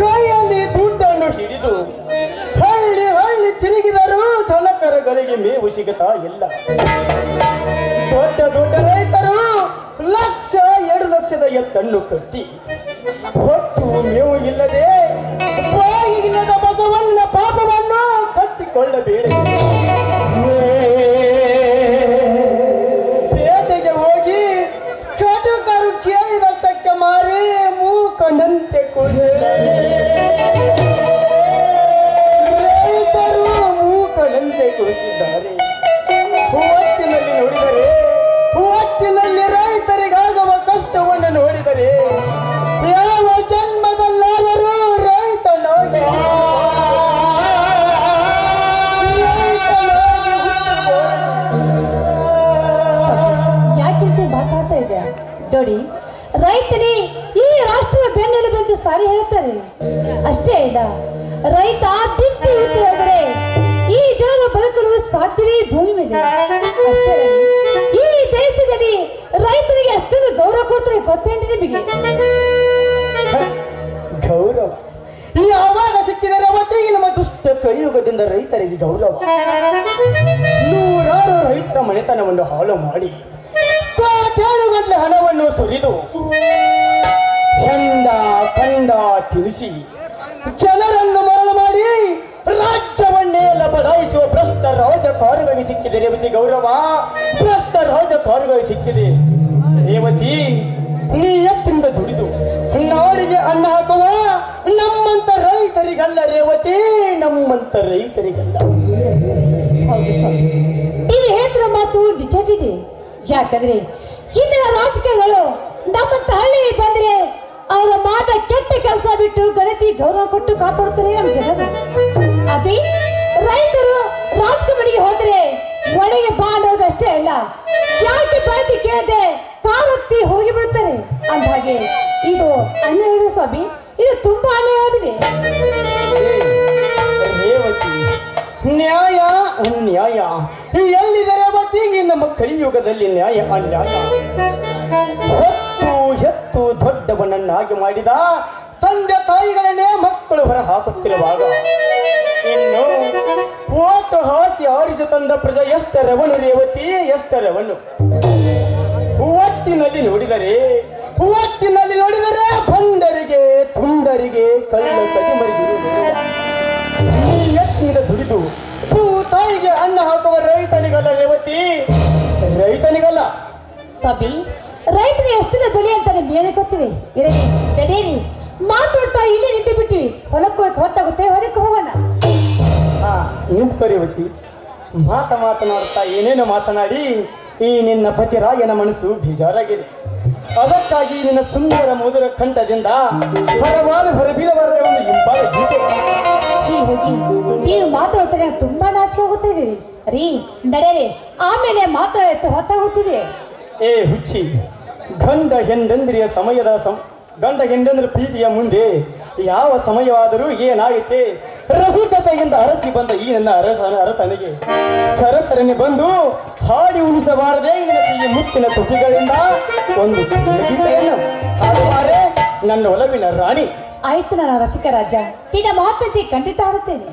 ಕೈಯಲ್ಲಿ ದುಡ್ಡನ್ನು ಹಿಡಿದು ಹಳ್ಳಿ ಹಳ್ಳಿ ತಿರುಗಿದರೂ ತಲಕರಗಳಿಗೆ ಮೇವು ಸಿಗತಾ ಇಲ್ಲ. ದೊಡ್ಡ ದೊಡ್ಡ ರೈತರು ಲಕ್ಷ ಎರಡು ಲಕ್ಷದ ಎತ್ತನ್ನು ಕಟ್ಟಿ ಹೊಟ್ಟು ಮೇವು ಇಲ್ಲದೆ ಇಲ್ಲದ ಬಸವನ್ನ ಪಾಪವನ್ನು ಕಟ್ಟಿಕೊಳ್ಳಬೇಡ. তুমি কি ಕಲಿಯುಗದಿಂದ ರೈತರಿಗೆ ಗೌರವ ನೂರಾರು ರೈತರ ಮನೆತನವನ್ನು ಹಾಳು ಮಾಡಿ ಕೋಟ್ಯಾನುಗಟ್ಟಲೆ ಹಣವನ್ನು ಸುರಿದು ಹೆಂಡ ಕಂಡ ತಿಳಿಸಿ ಜನರನ್ನು ಮರಳು ಮಾಡಿ ರಾಜ್ಯವನ್ನೇ ಲಬಡಾಯಿಸುವ ಭ್ರಷ್ಟ ರಾಜಕಾರಿಗಳಿಗೆ ಸಿಕ್ಕಿದೆ ರೇವತಿ ಗೌರವ. ಭ್ರಷ್ಟ ರಾಜಕಾರಿಗಳಿಗೆ ಸಿಕ್ಕಿದೆ ರೇವತಿ, ನೀ ಎತ್ತಿಂದ ನಾಡಿಗೆ ಅನ್ನ ಹಾಕುವ ನಮ್ಮಂತ ರೈತರಿಗಲ್ಲ ರೇವತಿ, ನಮ್ಮಂತ ರೈತರಿಗಲ್ಲ. ಇಲ್ಲಿ ಹೇಳ್ತಿರೋ ಮಾತು ನಿಜವಿದೆ. ಯಾಕಂದ್ರೆ ಇಂದಿನ ರಾಜಕೀಯಗಳು ನಮ್ಮಂತ ಹಳ್ಳಿ ಬಂದ್ರೆ ಅವರ ಮಾತ ಕೆಟ್ಟ ಕೆಲಸ ಬಿಟ್ಟು ಗಣತಿ ಗೌರವ ಕೊಟ್ಟು ಕಾಪಾಡ್ತಾರೆ ನಮ್ಮ ಜನರು. ಅದೇ ರೈತರು ರಾಜಕಮಡಿಗೆ ಹೋದ್ರೆ ಒಳಗೆ ಬಾಡೋದಷ್ಟೇ ಅಲ್ಲ. ಯಾಕೆ ಬಾಯ್ತಿ ಕೇಳದೆ ಕಾರುತ್ತಿ ಹೋಗಿ ಬಿಡುತ್ತಾರೆ? ಅಂದ್ಹಾಗೆ ಇದು ಅನ್ಯಾಯ ಸ್ವಾಮಿ? ಇದು ತುಂಬಾ ಅನ್ಯಾಯವಿದೆ? ರೇವತಿ ನ್ಯಾಯ, ಅನ್ಯಾಯ. ಎಲ್ಲಿದರೆ ಬತ್ತಿಗೆ ನಮ್ಮ ಕಲಿಯುಗದಲ್ಲಿ ನ್ಯಾಯ, ಅನ್ಯಾಯ. ಹೊತ್ತು ಹೆತ್ತು ದೊಡ್ಡವನನ್ನಾಗಿ ಮಾಡಿದ ತಂದೆ ತಾಯಿಗಳನ್ನೇ ಮಕ್ಕಳು ಹೊರ ಹಾಕುತ್ತಿರುವಾಗ ಇನ್ನು ಓಟು ಹಾಕಿ ಆರಿಸಿ ತಂದ ಪ್ರಜೆ ಎಷ್ಟರವನು ರೇವತಿ, ಎಷ್ಟರವನು. ಒಟ್ಟಿನಲ್ಲಿ ನೋಡಿದರೆ ಒಟ್ಟಿನಲ್ಲಿ ನೋಡಿದರೆ ಬಂದರಿಗೆ ತುಂಡರಿಗೆ ಕಳ್ಳ ಕಡಿಮರಿಗಿರು ಯತ್ನಿದ ದುಡಿದು ತಾಯಿಗೆ ಅನ್ನ ಹಾಕುವ ರೈತನಿಗಲ್ಲ ರೇವತಿ. ರೈತನಿಗಲ್ಲ. ಸಬಿ ರೈತನ ಎಷ್ಟಿದೆ ಬೆಲೆ ಅಂತ ನಿಮ್ಗೆ ಗೊತ್ತಿವೆ ಇರಲಿ ಮಾತಾಡ್ತಾ ಇಲ್ಲಿ ನಿಂತು ಬಿಟ್ಟಿವಿ. ಹೊಲಕ್ಕೆ ಹೋಗಿ ಹೊತ್ತಾಗುತ್ತೆ ಹೊರಕ್ಕೆ ಹೋಗೋಣ. ಹಾ ನಿಂತ್ಕೋ ರೇವತಿ ಮಾತ ಮಾತನಾಡ್ತಾ ಏನೇನು ಮಾತನಾಡಿ ಈ ನಿನ್ನ ಪತಿರಾಯನ ಮನಸ್ಸು ಬೇಜಾರಾಗಿದೆ. ಅದಕ್ಕಾಗಿ ನಿನ್ನ ಸುಂದರ ಮಧುರ ಕಂಠದಿಂದ ಹೊರವಾದ ಹೊರಬೀಳವರ ಒಂದು ಇಂಪಾದ ಗೀತೆ. ಛೀ ಹೋಗಿ ನೀವು ಮಾತಾಡ್ತಾರೆ ತುಂಬಾ ನಾಚಿ ಹೋಗುತ್ತಿದೆ ರೀ ನಡೆಯಲಿ. ಆಮೇಲೆ ಮಾತಾಡುತ್ತೆ ಹೊತ್ತಾಗುತ್ತಿದೆ ಏ ಹುಚ್ಚಿ ಗಂಡ ಹೆಂಡಂದ್ರಿಯ ಸಮಯದ ಸಂ ಗಂಡ ಹೆಂಡಂದ್ರ ಪ್ರೀತಿಯ ಮುಂದೆ ಯಾವ ಸಮಯವಾದರೂ ಏನಾಗುತ್ತೆ ರಸಿಕತೆಯಿಂದ ಅರಸಿ ಬಂದ ಈ ನನ್ನ ಅರಸ ಅರಸನಿಗೆ ಸರಸರನೆ ಬಂದು ಹಾಡಿ ಉಳಿಸಬಾರದೆ ಈ ಮುತ್ತಿನ ತುಟಿಗಳಿಂದ ಒಂದು ನನ್ನ ಒಲವಿನ ರಾಣಿ. ಆಯ್ತು ನನ್ನ ರಸಿಕ ರಾಜ. ನಿನ್ನ ಮಾತಂತೆ ಖಂಡಿತ ಆಡುತ್ತೇನೆ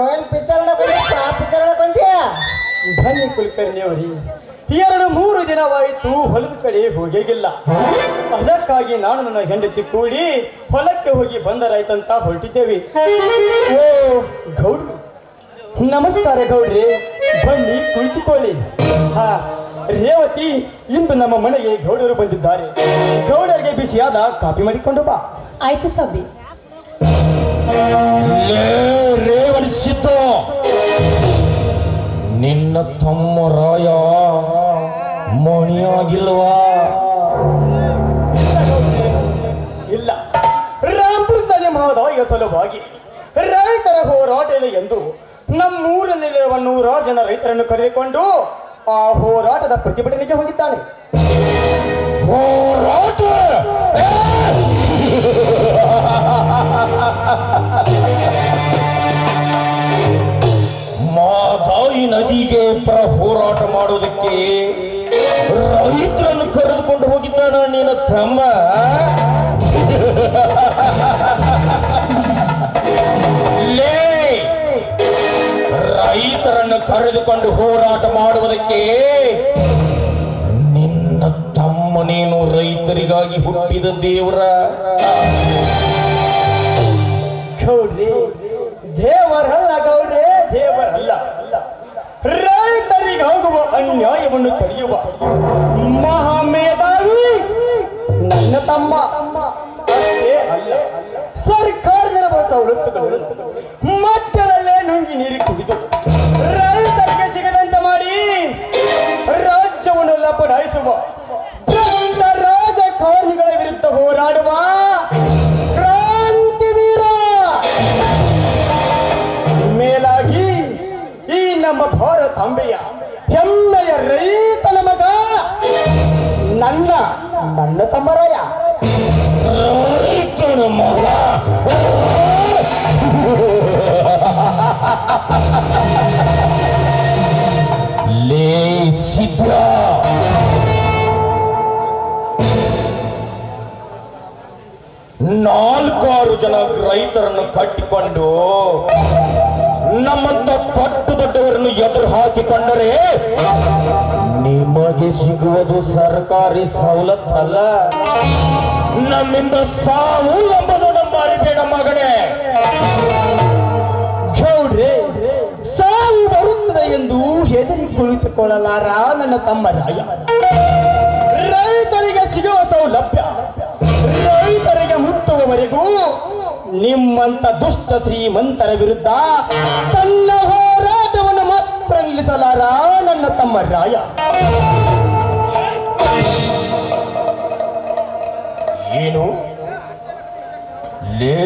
ಏನು ಪಿಕ್ಚರ್ ಬಂದಿ ಆ ಪಿಕ್ಚರ್ ಕೊಂಡ್ಯಾ ಬನ್ನಿ ಕುಲಕರ್ಣಿಯವರಿ ಎರಡು ಮೂರು ದಿನವಾಯಿತು ಹೊಲದ ಕಡೆ ಹೋಗಿಲ್ಲ ಅದಕ್ಕಾಗಿ ನಾನು ನನ್ನ ಹೆಂಡತಿ ಕೂಡಿ ಹೊಲಕ್ಕೆ ಹೋಗಿ ಬಂದರಾಯ್ತಂತ ಹೊರಟಿದ್ದೇವೆ. ಓ ಗೌಡ್ರು. ನಮಸ್ಕಾರ ಗೌಡ್ರಿ ಬನ್ನಿ ಕುಳಿತುಕೊಳ್ಳಿ. ಹಾ ರೇವತಿ ಇಂದು ನಮ್ಮ ಮನೆಗೆ ಗೌಡರು ಬಂದಿದ್ದಾರೆ. ಗೌಡರಿಗೆ ಬಿಸಿಯಾದ ಕಾಪಿ ಮಾಡಿಕೊಂಡು ಬಾ. ಆಯ್ತು ಸಬ್ಬಿ. ನಿನ್ನ ತಮ್ಮ ರಾಯ ಮಣಿಯಾಗಿಲ್ವಾ? ಇಲ್ಲ. ರಾಮದುರ್ಗದ ಮಹೋದಯ ಸಲುವಾಗಿ ರೈತರ ಹೋರಾಟದ ಎಂದು ನಮ್ಮೂರಲ್ಲಿರುವ ನೂರಾರು ಜನ ರೈತರನ್ನು ಕರೆದುಕೊಂಡು ಆ ಹೋರಾಟದ ಪ್ರತಿಭಟನೆಗೆ ಹೋಗಿದ್ದಾನೆ. ಹೋರಾಟ ಮಾದಾಯಿ ನದಿಗೆ ಪ್ರ ಹೋರಾಟ ಮಾಡೋದಕ್ಕೆ ರೈತರನ್ನು ಕರೆದುಕೊಂಡು ಹೋಗಿದ್ದಾನ ನಿನ್ನ ತಮ್ಮ. ಲೇ, ರೈತರನ್ನು ಕರೆದುಕೊಂಡು ಹೋರಾಟ ಮಾಡುವುದಕ್ಕೆ ರೈತರಿಗಾಗಿ ಹುಟ್ಟಿದ ದೇವರ. ಗೌಡ್ರಿ ದೇವರಲ್ಲ ಗೌಡ್ರೆ ದೇವರಲ್ಲ. ರೈತರಿಗಾಗುವ ಅನ್ಯಾಯವನ್ನು ತಡೆಯುವ ಮಹಾಮೇಧಾವಿ ನನ್ನ ತಮ್ಮ. ನಮ್ಮ ಭಾರತಾಂಬೆಯ ಹೆಮ್ಮೆಯ ರೈತನ ಮಗ ನನ್ನ ನನ್ನ ತಮ್ಮರಾಯ ರೈತನ ಮಗ. ನಾಲ್ಕಾರು ಜನ ರೈತರನ್ನು ಕಟ್ಟಿಕೊಂಡು ನಮ್ಮಂತ ಪಟ್ಟು ದೊಡ್ಡವರನ್ನು ಎದುರು ಹಾಕಿಕೊಂಡರೆ ನಿಮಗೆ ಸಿಗುವುದು ಸರ್ಕಾರಿ ಸವಲತ್ತಲ್ಲ ನಮ್ಮಿಂದ ಸಾವು ಎಂಬುದನ್ನು ಅರಿಬೇಡ ಮಗನೇ. ಗೌಡ್ರೆ, ಸಾವು ಬರುತ್ತದೆ ಎಂದು ಹೆದರಿ ಕುಳಿತುಕೊಳ್ಳಲಾರ ನನ್ನ ತಮ್ಮ ರಾಯ. ರೈತರಿಗೆ ಸಿಗುವ ಸೌಲಭ್ಯ, ರೈತರಿಗೆ ಮುಟ್ಟುವವರೆಗೂ ನಿಮ್ಮಂತ ದುಷ್ಟ ಶ್ರೀಮಂತರ ವಿರುದ್ಧ ತನ್ನ ಹೋರಾಟವನ್ನು ಮಾತ್ರ ನಿಲ್ಲಿಸಲಾರ ನನ್ನ ತಮ್ಮ ರಾಯ. ಏನು? ಲೇ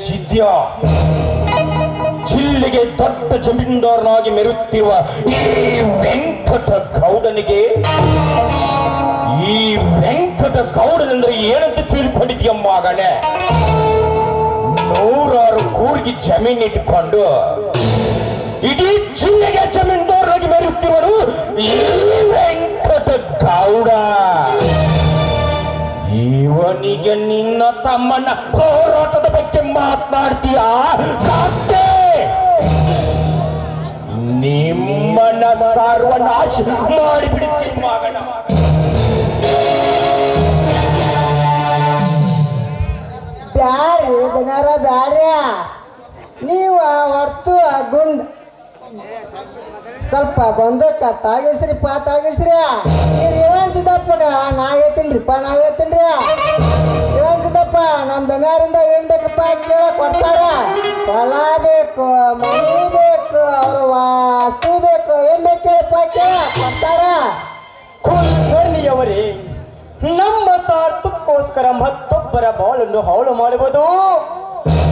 ಸಿದ್ಯ. ಜಿಲ್ಲೆಗೆ ದೊಡ್ಡ ಜಮೀನ್ದಾರನಾಗಿ ಮೆರುತ್ತಿರುವ ಈ ವೆಂಕಟ ಗೌಡನಿಗೆ, ಈ ವೆಂಕಟ ಗೌಡನೆಂದ್ರೆ ಏನಂತ ತಿಳಿದುಕೊಂಡಿದ್ಯ ಮಗನೇ? ನೂರಾರು ಕೂರ್ಗಿ ಜಮೀನ್ ಇಟ್ಕೊಂಡು ಇಡೀ ಜಿಲ್ಲೆಗೆ ಜಮೀನ್ದಾರರಾಗಿ ಮೆರೆಯುತ್ತಿರುವರು ವೆಂಕಟ ಗೌಡ. ಇವನಿಗೆ ನಿನ್ನ ತಮ್ಮನ ಹೋರಾಟದ ಬಗ್ಗೆ ಮಾತನಾಡ್ತೀಯಾ? ಕಾತೆ ನಿಮ್ಮನ ಸರ್ವನಾಶ ಮಾಡಿಬಿಡುತ್ತೀನಿ ಮಗನ. ಬ್ಯಾಡ್ರಿ ದನಿಯಾರ ಬ್ಯಾಡ್ರಿ ನೀವು ಹೊರ್ತು ಗುಂಡ್. ಸ್ವಲ್ಪ ಬಂದಕ್ಕ ತಾಗಿಸ್ರಿಪ್ಪ ತಾಗಿಸ್ರಿ ಈ ರೇವಣ್ ಸಿದ್ದಪ್ಪಗ, ನಾ ಹೇಳ್ತೀನ್ರಿಪ್ಪ, ನಾ ಹೇಳ್ತೀನ್ರಿ ಇವನ್ ಸಿದ್ದಪ್ಪ ನಮ್ಮ ದನಿಯಾರಿಂದ ಏನ್ ಬೇಕಪ್ಪ ಕೇಳ, ಕೊಡ್ತಾರ? ಹೊಲ ಬೇಕು, ಮನಿ ಬೇಕು, ಅವ್ರ ವಾಸ್ತಿ ಬೇಕು. ಏನ್ ಕೇಳಪ್ಪ ಕೇಳ, ಕೊಡ್ತಾರ? ಕುಲಕರ್ಣಿಯವರೇ ನಮ್ಮ ಸ್ವಾರ್ಥಕ್ಕೋಸ್ಕರ ಮತ್ತೊಬ್ಬರ ಬಾಳನ್ನು ಹಾಳು ಮಾಡುವುದು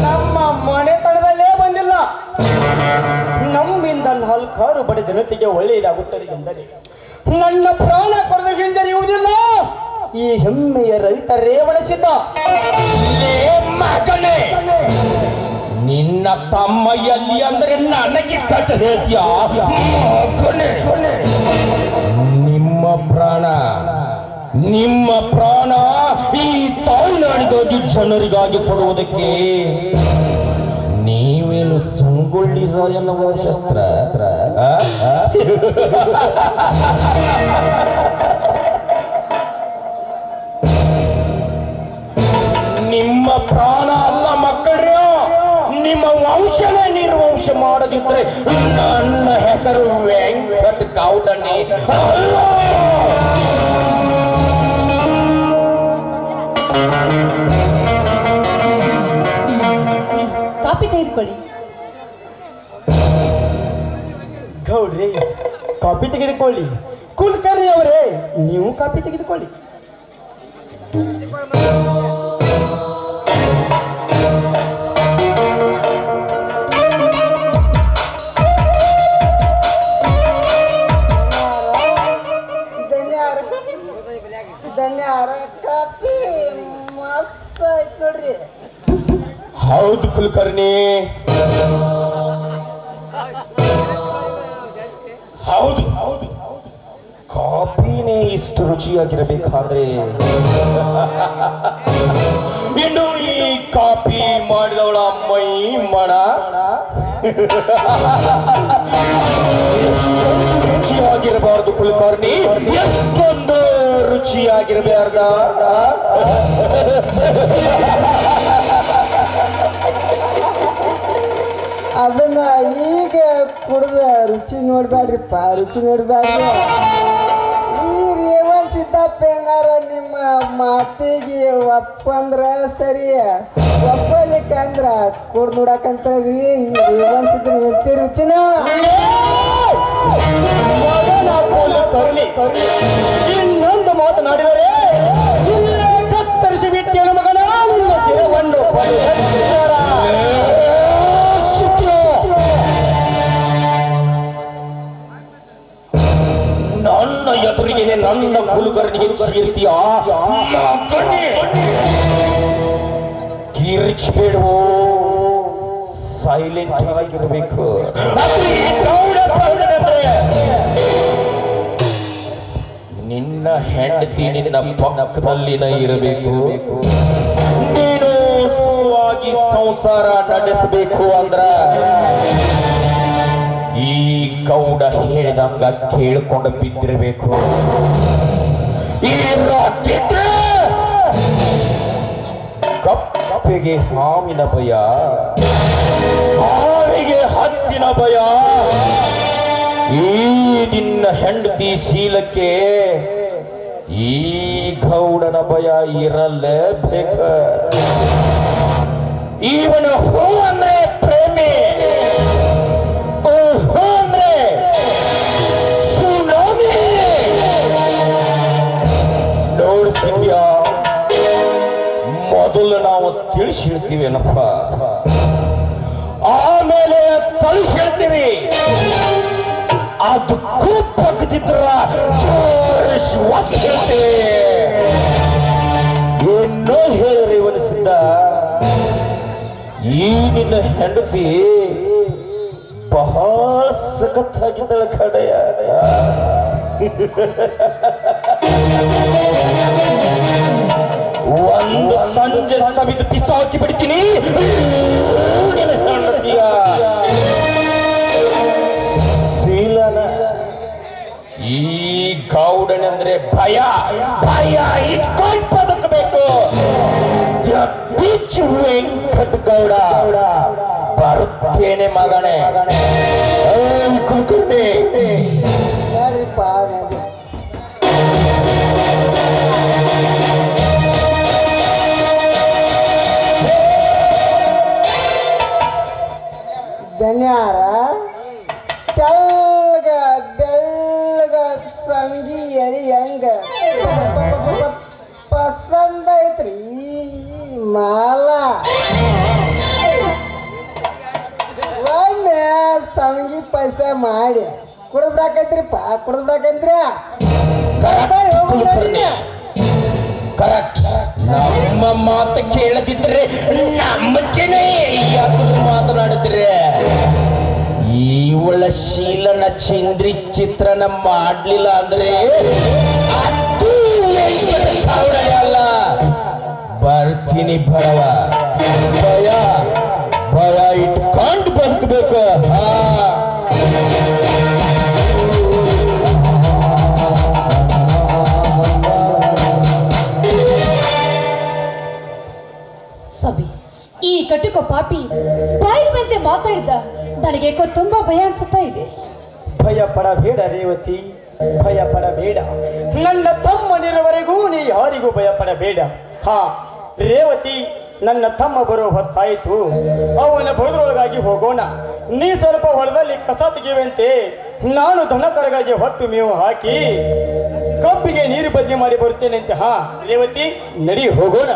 ನಮ್ಮ ಮನೆತನದಲ್ಲೇ ಬಂದಿಲ್ಲ. ನಮ್ಮಿಂದ ಹಲ್ಕಾರು ಬಡ ಜನತೆಗೆ ಒಳ್ಳೆಯದಾಗುತ್ತದೆ ಎಂದರೆ, ನನ್ನ ಪ್ರಾಣ ಕೊಡದ ಹಿಂಜರಿಯುವುದಿಲ್ಲ. ಈ ಹೆಮ್ಮೆಯ ರೈತರೇ ಬಳಸಿದ್ದ ಮಗನೇ, ನಿನ್ನ ತಮ್ಮ ಎಲ್ಲಿ ಅಂದ್ರೆ ನನಗೆ ಕಟ್ಟದೆ ಮಗನೇ, ನಿಮ್ಮ ಪ್ರಾಣ. ನಿಮ್ಮ ಪ್ರಾಣ ಈ ತಾಯ್ನಾಡಿಗಾಗಿ ಜನರಿಗಾಗಿ ಕೊಡುವುದಕ್ಕೆ ನೀವೇನು ಸಂಗೊಳ್ಳಿ ರಾಯನ ವಂಶಸ್ತ್ರ? ನಿಮ್ಮ ಪ್ರಾಣ ಅಲ್ಲ ಮಕ್ಕಳು, ನಿಮ್ಮ ವಂಶನೇ ನಿರ್ವಂಶ ಮಾಡದಿದ್ರೆ ನನ್ನ ಹೆಸರು ವೆಂಕಟ್ ಗೌಡನೇ. ಅಲ್ಲ! ಕಾಪಿ ತೆಗೆದುಕೊಳ್ಳಿ. ಗೌಡ್ರಿ ಕಾಪಿ ತೆಗೆದುಕೊಳ್ಳಿ. ಕುಲಕರ್ಣಿ ಅವರೇ ನೀವು ಕಾಪಿ ತೆಗೆದುಕೊಳ್ಳಿ. ಹೌದು ಕುಲಕರ್ಣಿ. ಹೌದು ಹೌದು ಕಾಫಿನೇ ಇಷ್ಟು ರುಚಿಯಾಗಿರಬೇಕಾದ್ರೆ. ಇನ್ನು ಈ ಕಾಫಿ ಮಾಡಿದವಳ ಮೈ ಎಷ್ಟೊಂದು ರುಚಿಯಾಗಿರಬಾರ್ದು ಕುಲಕರ್ಣಿ. ಎಷ್ಟೊಂದು ರುಚಿಯಾಗಿರಬಾರ್ದ. ಅದನ್ನ ಈಗ ಕುಡಿದ ರುಚಿ ನೋಡ್ಬ್ಯಾಡ್ರಿಪ್ಪ, ರುಚಿ ನೋಡ್ಬೇಡ್ರಿ ಈ ರೇವಣ್ ಸಿದ್ದಪ್ಪ ಏನಾರ ನಿಮ್ಮ ಮಾತಿಗೆ ಒಪ್ಪಂದ್ರ ಸರಿ? ಒಪ್ಪಲಿಕ್ಕಂದ್ರ ಕುಡ್ದು ನೋಡಕಂತ ರೀ ಈ ರೇವಣ್ ಸಿದ್ರ ಎಂತಿ ರುಚಿನ? ಇನ್ನೊಂದು ಮಾತನಾಡಿದರೆ ಇಲ್ಲೇ ಕತ್ತರಿಸಿ ಬಿಟ್ಟೇನು ಮಗನ ಸಿರವನ್ನು ಶಿರವನ್ನು ಎದುರಿಗೆ ನನ್ನ ಕುಲಕರ್ಣಿಗೆ ಚೀರ್ತೀಯ? ಕಿರ್ಚ್ಬೇಡವೋ. ಸೈಲೆಂಟ್ ಆಗಿರ್ಬೇಕು. ನಿನ್ನ ಹೆಂಡತಿ ನಿನ್ನ ಪಕ್ಕದಲ್ಲಿನ ಇರಬೇಕು. ನೀನು ಸುಖವಾಗಿ ಸಂಸಾರ ನಡೆಸಬೇಕು ಅಂದ್ರ. ಗೌಡ ಹೇಳಿದಂಗ ಕೇಳ್ಕೊಂಡು ಬಿದ್ದಿರಬೇಕು. ಕಪ್ಪಿಗೆ ಹಾವಿನ ಭಯ, ಹಾವಿಗೆ ಹತ್ತಿನ ಭಯ. ಈ ನಿನ್ನ ಹೆಂಡತಿ ಶೀಲಕ್ಕೆ ಈ ಗೌಡನ ಭಯ ಇರಲೇಬೇಕ. ಇವನ ಹೂ ನೋಡ್ಸಿದ್ಯಾ ಮೊದಲು ನಾವು ತಿಳಿಸಿ ಹೇಳ್ತೀವಿ, ಏನಪ್ಪ? ಆಮೇಲೆ ಕಳಿಸಿ ಹೇಳ್ತೀವಿ. ಅದು ಕೂಪಿದ್ರ ಜೋರಿಸಿ ಏನೋ ಹೇಳ್ರಿ ಇವನಿಸಿದ್ದ ಈ ನಿನ್ನ ಹೆಂಡತಿ ಬಹಳ ಸಖತ್ತಾಗಿದ್ದಳ ಕಡೆಯ ಒಂದು ಸಂಜೆ ಸವಿದು ಬಿಡ್ತೀನಿ. ನಿನ್ನ ಹೆಂಡತಿಯ ಶೀಲನ ಈ ಗೌಡನ ಅಂದ್ರೆ ಭಯ. ಭಯ ಇಟ್ಕೊಂಡು ಬದುಕಬೇಕು. ವೆಂಕಟ್ ಗೌಡ. ಬರುತ್ತೇನೆ ಮಗನೇ. ಈ ಮಾಲ ಒಮ್ಮೆ ಸಂಗಿ ಪೈಸೆ ಮಾಡಿ ಕುಡ್ದಾಕೈತ್ರಿಪ್ಪ ಕುಡ್ದಾಕಂತ್ರಿ ಕುಲಕರ್ಣಿ ಕರೆಕ್ಟ್ ನಮ್ಮ ಮಾತು ಕೇಳದಿದ್ರೆ ನಮ್ಮ ಜನ ಯಾಕೆ ಮಾತನಾಡಿದ್ರೆ? ಇವಳ ಶೀಲನ ಚಂದ್ರಿ ಚಿತ್ರನ ಮಾಡ್ಲಿಲ್ಲ ಅಂದ್ರೆ ಅದು ಬರ್ತೀನಿ ಭರವ. ಭಯ ಭಯ ಇಟ್ಕೊಂಡು ಬದುಕಬೇಕು. ಹಾ. ಸಬಿ ಈ ಕಟುಕ ಪಾಪಿ ಬಾಯಿ ಬಂತೆ ಮಾತಾಡಿದ. ನನಗೆ ಯಾಕೋ ತುಂಬಾ ಭಯ ಅನ್ಸುತ್ತಾ ಇದೆ. ಭಯ ಪಡಬೇಡ ರೇವತಿ ಭಯ ಪಡಬೇಡ. ನನ್ನ ತಮ್ಮನಿರುವರೆಗೂ ನೀ ಯಾರಿಗೂ ಭಯ ಪಡಬೇಡ. ಹಾ. ರೇವತಿ, ನನ್ನ ತಮ್ಮ ಬರೋ ಹೊತ್ತಾಯಿತು. ಅವನ ಬಡದ್ರೊಳಗಾಗಿ ಹೋಗೋಣ. ನೀ ಸ್ವಲ್ಪ ಹೊಲದಲ್ಲಿ ಕಸ ತೆಗೆಯುವಂತೆ ನಾನು ದನ ಕರಗಳಿಗೆ ಹೊಟ್ಟು ಮೇವು ಹಾಕಿ ಕಬ್ಬಿಗೆ ನೀರು ಬದಲಿ ಮಾಡಿ ಬರುತ್ತೇನೆ ಅಂತ ಹಾ, ರೇವತಿ, ನಡಿ ಹೋಗೋಣ.